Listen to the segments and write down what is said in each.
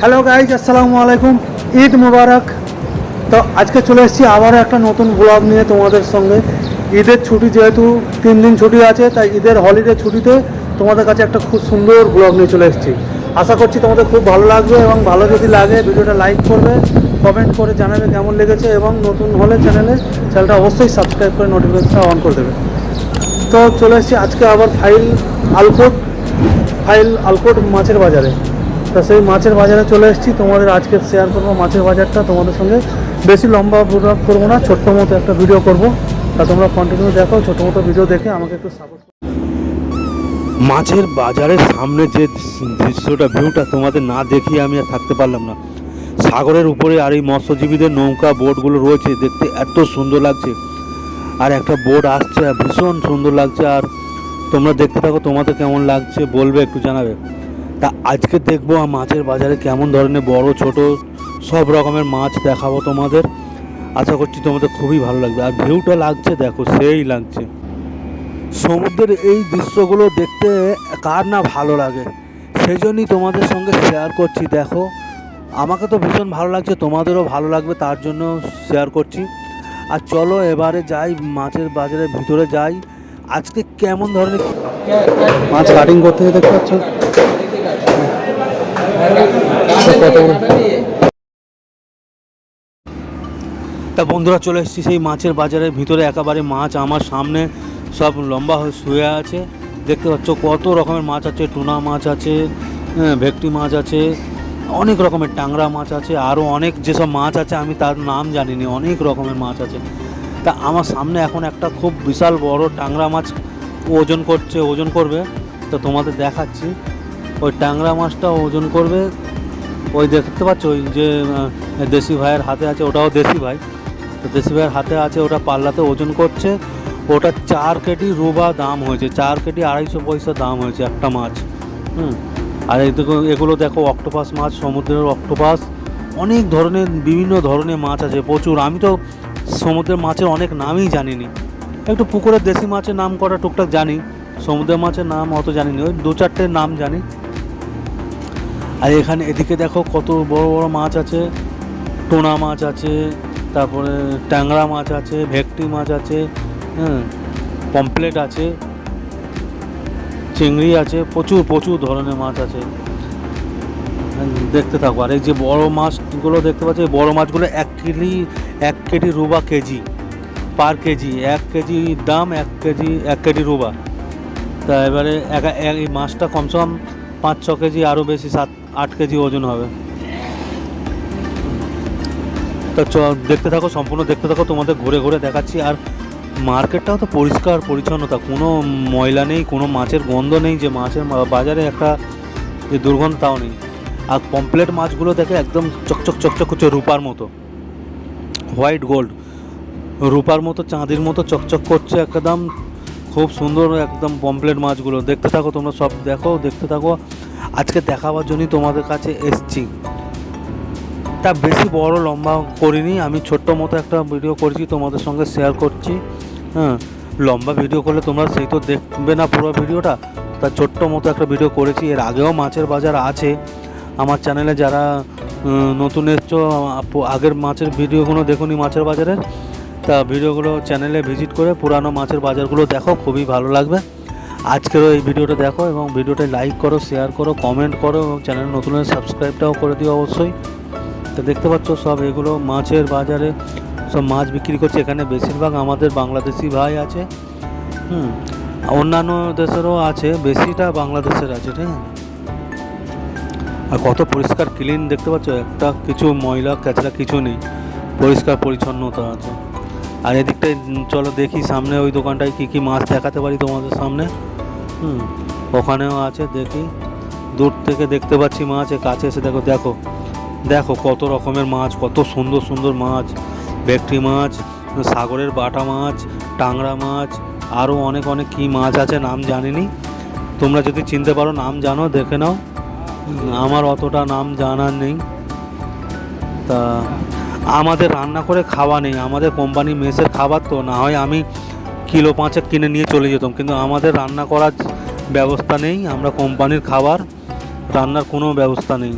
Hello guys আসসালামু আলাইকুম ঈদ মুবারক। তো আজকে চলে এসেছি আবারও একটা নতুন ব্লগ নিয়ে তোমাদের সঙ্গে। ঈদের ছুটি যেহেতু তিন দিন ছুটি আছে, তাই ঈদের হলিডে ছুটিতে তোমাদের কাছে একটা খুব সুন্দর ব্লগ নিয়ে চলে এসেছি। আশা করছি তোমাদের খুব ভালো লাগবে এবং ভালো যদি লাগে, ভিডিওটা লাইক করবে কমেন্ট করে জানাবে কেমন লেগেছে এবং নতুন হলে চ্যানেলে চ্যানেলটা অবশ্যই সাবস্ক্রাইব করে নোটিফিকেশনটা অন করে দেবে। তো চলে এসেছি আজকে আবার ফাইল আলকোট ফাইল আলকোট মাছের বাজারে। তা সেই মাছের বাজারে চলে এসেছি। তোমাদের আজকে শেয়ার করব মাছের বাজারটা। তোমাদের সঙ্গে বেশি লম্বা ব্লগ করব না, ছোট্ট মতো একটা ভিডিও করব। তা তোমরা কন্টিনিউ দেখো ছোটো মতো ভিডিও দেখে আমাকে একটু সাপোর্ট মাছের বাজারের সামনে যে দৃশ্যটা ভিউটা তোমাদের না দেখিয়ে আমি আর থাকতে পারলাম না। সাগরের উপরে আর এই মৎস্যজীবীদের নৌকা, বোটগুলো রয়েছে, দেখতে এত সুন্দর লাগছে। আর একটা বোট আসছে ভীষণ সুন্দর লাগছে। আর তোমরা দেখতে থাকো, তোমাদের কেমন লাগছে বলবে, একটু জানাবে। তা আজকে দেখব মাছের বাজারে কেমন ধরনের বড়, ছোট সব রকমের মাছ দেখাবো তোমাদের। আশা করছি তোমাদের খুবই ভালো লাগবে। আর ভিউটা লাগছে, দেখো, সেই লাগছে। সমুদ্রের এই দৃশ্যগুলো দেখতে কার না ভালো লাগে? সেই জন্যই তোমাদের সঙ্গে শেয়ার করছি, দেখো। আমাকে তো ভীষণ ভালো লাগছে, তোমাদেরও ভালো লাগবে, তার জন্য শেয়ার করছি। আর চলো এবারে যাই, মাছের বাজারের ভিতরে যাই। আজকে কেমন ধরনের মাছ কাটিং করতে দেখতে পাচ্ছ? তা বন্ধুরা চলে এসেছি সেই মাছের বাজারের ভিতরে। একেবারে মাছ আমার সামনে সব লম্বা হয়ে শুয়ে আছে। দেখতে পাচ্ছ কত রকমের মাছ আছে। টুনা মাছ আছে হ্যাঁ, ভেটকি মাছ আছে অনেক রকমের টাংরা মাছ আছে আরও অনেক যেসব মাছ আছে আমি তার নাম জানিনি অনেক রকমের মাছ আছে। তা আমার সামনে এখন একটা খুব বিশাল বড় টাংরা মাছ ওজন করছে ওজন করবে। তো তোমাদের দেখাচ্ছি। ওই ট্যাংরা মাছটা ওজন করবে। ওই দেখতে পাচ্ছ, ওই যে দেশি ভাইয়ের হাতে আছে, ওটাও দেশি ভাই। তো দেশি ভাইয়ের হাতে আছে, ওটা পাল্লাতে ওজন করছে। ওটা চার কেটি রুবা দাম হয়েছে, চার কেটি আড়াইশো পয়সা দাম হয়েছে একটা মাছ। হুম। আর এই দেখো, এগুলো দেখো, অক্টোপাস মাছ, সমুদ্রের অক্টোপাস। অনেক ধরনের, বিভিন্ন ধরনের মাছ আছে, প্রচুর। আমি তো সমুদ্রের মাছের অনেক নামই জানিনি। একটু পুকুরের দেশি মাছের নাম করা টুকটাক জানি, সমুদ্রের মাছের নাম অত জানিনি, ওই দু চারটে নাম জানি। আর এখানে এদিকে দেখো কত বড় বড় মাছ আছে। টোনা মাছ আছে তারপরে ট্যাংরা মাছ আছে ভেকটি মাছ আছে হ্যাঁ পমপ্লেট আছে চিংড়ি আছে প্রচুর প্রচুর ধরনের মাছ আছে। হ্যাঁ, দেখতে থাকো। আর এই যে বড় মাছগুলো দেখতে পাচ্ছি বড় মাছগুলো এক কেজি এক কেজি রুবা কেজি পার কেজি এক কেজি দাম এক কেজি এক কেজি রুবা। তা এবারে এক- এই মাছটা কমসে কম পাঁচ ছ কেজি আরও বেশি সাত আট কেজি ওজন হবে। তা চ দেখতে থাকো, সম্পূর্ণ দেখতে থাকো, তোমাদের ঘুরে ঘুরে দেখাচ্ছি। আর মার্কেটটাও তো পরিষ্কার পরিচ্ছন্নতা কোনো ময়লা নেই, কোনো মাছের গন্ধ নেই যে মাছের বাজারে একটা যে দুর্গন্ধ তাও নেই। আর পমপ্লেট মাছগুলো দেখে একদম চকচক চকচক করছে রূপার মতো। হোয়াইট গোল্ড রূপার মতো, চাঁদির মতো চকচক করছে একদম। খুব সুন্দর একদম পমপ্লেট মাছগুলো। দেখতে থাকো তোমরা সব, দেখো, দেখতে থাকো। আজকে দেখাবার জন্যই তোমাদের কাছে এসছি। তা বেশি বড়, লম্বা করিনি, আমি ছোট্ট মতো একটা ভিডিও করছি, তোমাদের সঙ্গে শেয়ার করছি। হ্যাঁ লম্বা ভিডিও করলে তোমরা সেই তো দেখবে না পুরো ভিডিওটা তা ছোট্ট মতো একটা ভিডিও করেছি, এর আগেও মাছের বাজার আছে। আমার চ্যানেলে যারা নতুন এসছো আগের মাছের ভিডিওগুলো দেখুনি মাছের বাজারের তা ভিডিওগুলো চ্যানেলে ভিজিট করে পুরানো মাছের বাজারগুলো দেখো, খুবই ভালো লাগবে। আজকেরও এই ভিডিওটা দেখো এবং ভিডিওটা লাইক করো শেয়ার করো কমেন্ট করো এবং চ্যানেল নতুন সাবস্ক্রাইবটাও করে দিও অবশ্যই। তো দেখতে পাচ্ছ সব এগুলো মাছের বাজারে সব মাছ বিক্রি করছে। এখানে বেশিরভাগ আমাদের বাংলাদেশি ভাই আছে। হুম, অন্যান্য দেশেরও আছে, বেশিটা বাংলাদেশের আছে, ঠিক আছে? আর কত পরিষ্কার ক্লিন দেখতে পাচ্ছ? একটা কিছু ময়লা কাচরা কিছু নেই। পরিষ্কার পরিচ্ছন্নতা আছে। আর এদিকটায়, চলো দেখি সামনে ওই দোকানটায় কী কী মাছ দেখাতে পারি তোমাদের সামনে। হুম, ওখানেও আছে, দেখি। দূর থেকে দেখতে পাচ্ছি মাছ কাছে এসে দেখো দেখো। দেখো কত রকমের মাছ, কত সুন্দর সুন্দর মাছ। ভেটকি মাছ, সাগরের বাটা মাছ, টাংরা মাছ আরও অনেক অনেক কী মাছ আছে, নাম জানিনি। তোমরা যদি চিনতে পারো, নাম জানো, দেখে নাও। আমার অতটা নাম জানার নেই। তা, আমাদের রান্না করে খাওয়া নেই। আমাদের কোম্পানি মেসের খাবার তো, না হয় আমি কিলো পাঁচেক কিনে নিয়ে চলে যেতাম, কিন্তু আমাদের রান্না করার ব্যবস্থা নেই, আমরা কোম্পানির খাবার, রান্নার কোনো ব্যবস্থা নেই।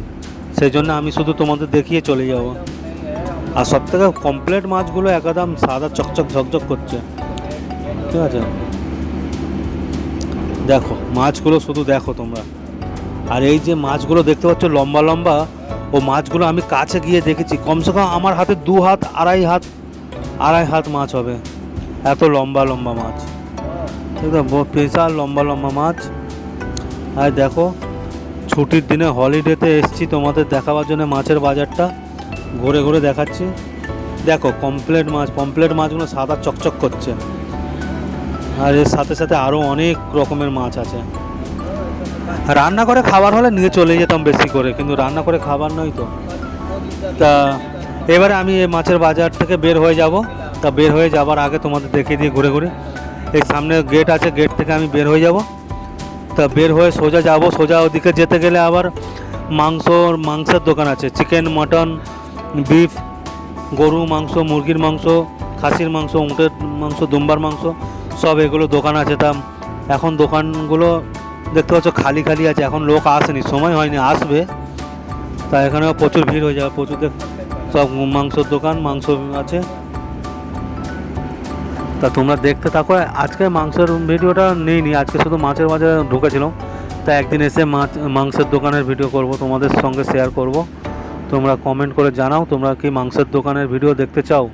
সেই জন্য আমি শুধু তোমাদের দেখিয়ে চলে যাব। আর সব থেকে কমপ্লিট মাছগুলো একদম সাদা চকচক ঝকঝক করছে। ঠিক আছে? দেখো, মাছগুলো শুধু দেখো তোমরা। আর এই যে মাছগুলো দেখতে পাচ্ছ, লম্বা লম্বা, ও মাছগুলো আমি কাছে গিয়ে দেখেছি। কমসে কম আমার হাতে দু হাত, আড়াই হাত আড়াই হাত মাছ হবে। এত লম্বা লম্বা মাছ। বিশাল লম্বা লম্বা মাছ। আর দেখো, ছুটির দিনে হলিডেতে এসছি তোমাদের দেখাবার জন্য মাছের বাজারটা। ঘুরে ঘুরে দেখাচ্ছি। দেখো কমপ্লেট মাছ পমপ্লেট মাছগুলো সাদা চকচক করছে। আর এর সাথে সাথে আরও অনেক রকমের মাছ আছে। রান্না করে খাবার হলে নিয়ে চলে যেতাম বেশি করে, কিন্তু রান্না করে খাবার নয় তো। তা, এবারে আমি এই মাছের বাজার থেকে বের হয়ে যাব। তা বের হয়ে যাবার আগে তোমাদের দেখিয়ে দিয়ে ঘুরে ঘুরে। এই সামনে গেট আছে গেট থেকে আমি বের হয়ে যাব। তা বের হয়ে সোজা যাব, সোজা ওদিকে যেতে গেলে আবার মাংস, মাংসের দোকান আছে। চিকেন মটন বিফ গরু মাংস, মুরগির মাংস, খাসির মাংস, উঁটের মাংস, দুম্বার মাংস, সব এগুলো দোকান আছে। তা এখন দোকানগুলো দেখতে পাচ্ছ খালি খালি আছে। এখন লোক আসেনি, সময় হয়নি, আসবে। তা এখানে প্রচুর ভিড় হয়ে যাবে, প্রচুর সব মাংসর দোকান, মাংস আছে। তা তোমরা দেখতে থাকো, আজকে মাংসের ভিডিওটা নিইনি, আজকে শুধু মাছের মাঝে ঢুকেছিলাম। তা একদিন এসে মাছ, মাংসের দোকানের ভিডিও করব, তোমাদের সঙ্গে শেয়ার করব। তোমরা কমেন্ট করে জানাও, তোমরা কি মাংসের দোকানের ভিডিও দেখতে চাও?